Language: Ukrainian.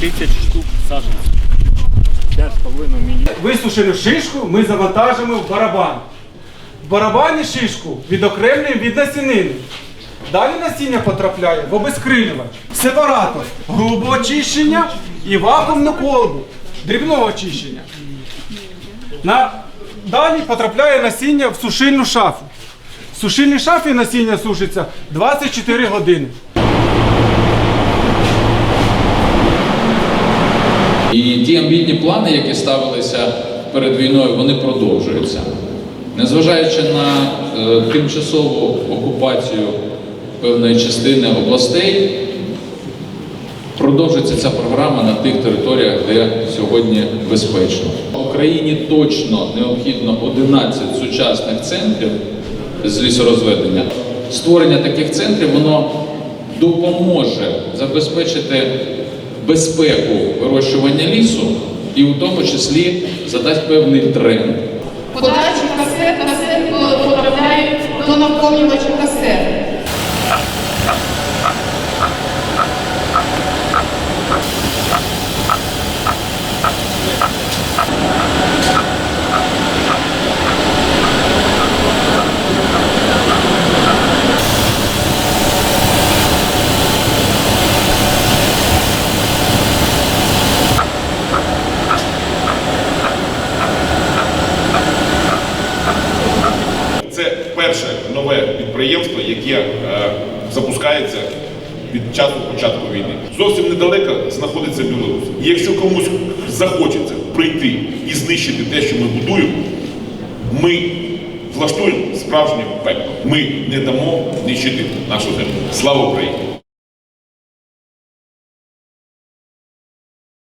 тисяч штук саджанців. 5,5 мільйонів. Висушену шишку ми завантажимо в барабан. В барабані шишку відокремлюємо від насінини. Далі насіння потрапляє в обезкрилювач, сепаратор грубого очищення і вакуумну колбу дрібного очищення. На... Далі потрапляє насіння в сушильну шафу. В сушильній шафі насіння сушиться 24 години. І ті амбітні плани, які ставилися перед війною, вони продовжуються. Незважаючи на е, тимчасову окупацію певної частини областей, продовжується ця програма на тих територіях, де сьогодні безпечно. Україні точно необхідно 11 сучасних центрів з лісорозведення. Створення таких центрів воно допоможе забезпечити безпеку вирощування лісу і в тому числі задасть певний тренд. Подачі касет, касет потрапляють до наповнювача касет. Перше нове підприємство, яке е, запускається від часу початку війни. Зовсім недалеко знаходиться Білорусь. І якщо комусь захочеться прийти і знищити те, що ми будуємо, ми влаштуємо справжнє пекло. Ми не дамо знищити нашу землю. Слава Україні!